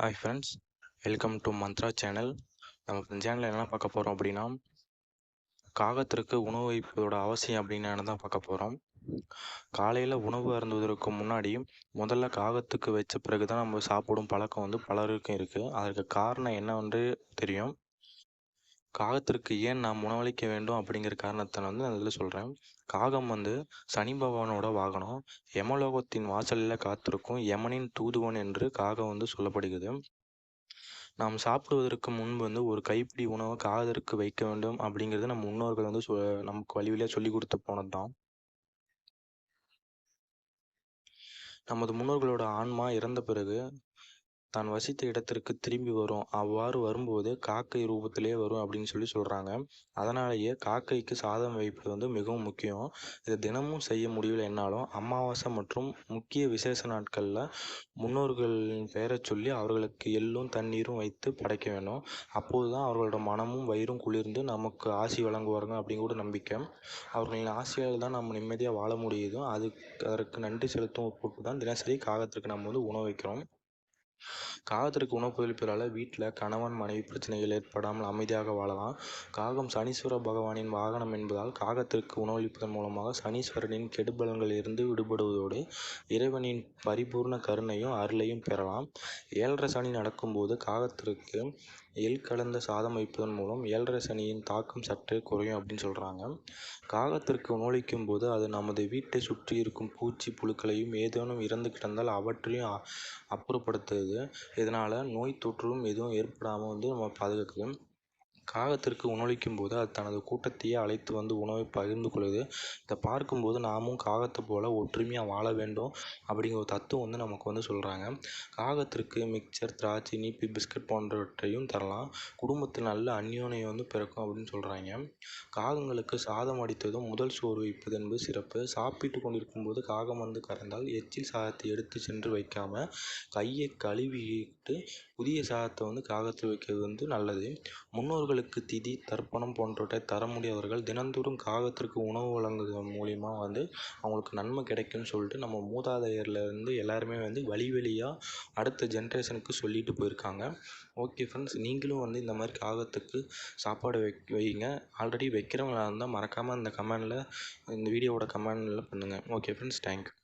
Hi friends welcome to Mantra channel நம்ம இந்த சேனலில் என்ன பார்க்க போகிறோம் அப்படின்னா காகத்திற்கு உணவு வைப்பதோட அவசியம் அப்படின்னு தான் பார்க்க போகிறோம் காலையில் உணவு அருந்துவதற்கு முன்னாடி முதல்ல காகத்துக்கு வச்ச பிறகு தான் நம்ம சாப்பிடும் பழக்கம் வந்து பலருக்கும் இருக்குது அதற்கு காரணம் என்னவென்று தெரியும். காகத்திற்கு ஏன் நாம் உணவளிக்க வேண்டும் அப்படிங்கிற காரணத்தை வந்து நான் இதில் சொல்கிறேன் காகம் வந்து சனி பகவானோட வாகனம். யமலோகத்தின் வாசலில் காத்திருக்கும் யமனின் தூதுவன் என்று காகம் வந்து சொல்லப்படுகிறது. நாம் சாப்பிடுவதற்கு முன்பு வந்து ஒரு கைப்பிடி உணவை காகத்திற்கு வைக்க வேண்டும் அப்படிங்கிறது நம்ம முன்னோர்கள் வந்து சொ நமக்கு வழிவிலே சொல்லி கொடுத்து போனது தான் நமது முன்னோர்களோட ஆன்மா இறந்த பிறகு தான் வசித்த இடத்திற்கு திரும்பி வரும். அவ்வாறு வரும்போது காக்கை ரூபத்திலே வரும் அப்படின்னு சொல்லி சொல்கிறாங்க அதனாலேயே காக்கைக்கு சாதம் வைப்பது வந்து மிகவும் முக்கியம். இதை தினமும் செய்ய முடியல என்னாலும் அமாவாசை மற்றும் முக்கிய விசேஷ நாட்களில் முன்னோர்களின் பெயரை சொல்லி அவர்களுக்கு எள்ளும் தண்ணீரும் வைத்து படைக்க வேணும். அப்போது தான் அவர்களோட மனமும் வயிறும் குளிர்ந்து நமக்கு ஆசி வழங்குவாருங்க அப்படிங்கிற நம்பிக்கை. அவர்களின் ஆசையால் தான் நம்ம நிம்மதியாக வாழ முடியுதோ அதுக்கு அதற்கு நன்றி செலுத்தும் பொருட்டு தான் தினசரி காகத்திற்கு நம்ம வந்து உணவு வைக்கிறோம். காகத்திற்கு உணவு அளிப்பதால் வீட்டில் கணவன் மனைவி பிரச்சனைகள் ஏற்படாமல் அமைதியாக வாழலாம். காகம் சனீஸ்வர பகவானின் வாகனம் என்பதால் காகத்திற்கு உணவளிப்பதன் மூலமாக சனீஸ்வரனின் கெடுபலன்களில் இருந்து விடுபடுவதோடு இறைவனின் பரிபூர்ண கருணையும் அருளையும் பெறலாம். ஏழரை சனி நடக்கும்போது காகத்திற்கு எள் கலந்த சாதம் வைப்பதன் மூலம் ஏழரை சனியின் தாக்கம் சற்றே குறையும் அப்படின்னு சொல்கிறாங்க காகத்திற்கு உணவளிக்கும் போது அது நமது வீட்டை சுற்றி இருக்கும் பூச்சி புழுக்களையும் ஏதேனும் இறந்து கிடந்தால் அவற்றையும் அப்புறப்படுத்துது. இதனால் நோய் தொற்றும் எதுவும் ஏற்படாமல் வந்து நம்ம பாதுகாக்குது காகத்திற்கு உணவளிக்கும் போது அது தனது கூட்டத்தையே அழைத்து வந்து உணவை பகிர்ந்து கொள்ளுது இதை பார்க்கும்போது நாமும் காகத்தை போல் ஒற்றுமையாக வாழ வேண்டும் அப்படிங்கிற ஒரு தத்துவம் வந்து நமக்கு வந்து சொல்கிறாங்க காகத்திற்கு மிக்சர் திராட்சை இனிப்பு பிஸ்கட் போன்றவற்றையும் தரலாம். குடும்பத்தில் நல்ல அந்யோன்யம் வந்து பிறக்கும் அப்படின்னு சொல்கிறாங்க காகங்களுக்கு சாதம் அடித்ததும் முதல் சோறு வைப்பது என்பது சிறப்பு. சாப்பிட்டு கொண்டிருக்கும் போது காகம் வந்து கறந்தால் எச்சில் சாதத்தை எடுத்து சென்று வைக்காமல் கையை கழுவிட்டு புதிய சாதத்தை வந்து காகத்தில் வைக்கிறது வந்து நல்லது. முன்னோர்களுக்கு திதி தர்ப்பணம் போன்றவற்றை தர முடியாதவர்கள் தினந்தோறும் காகத்திற்கு உணவு வழங்குவதன் மூலிமா வந்து அவங்களுக்கு நன்மை கிடைக்கும்னு சொல்லிட்டு நம்ம மூதாதையர்லேருந்து எல்லாருமே வந்து வழி வழியாக அடுத்த ஜென்ரேஷனுக்கு சொல்லிட்டு போயிருக்காங்க. ஓகே ஃப்ரெண்ட்ஸ் நீங்களும் வந்து இந்த மாதிரி காகத்துக்கு சாப்பாடு வை வைங்க. ஆல்ரெடி வைக்கிறவங்களா இருந்தால் மறக்காமல் இந்த கமெண்டில் இந்த வீடியோவோட கமெண்டில் பண்ணுங்கள் ஓகே ஃப்ரெண்ட்ஸ் தேங்க்யூ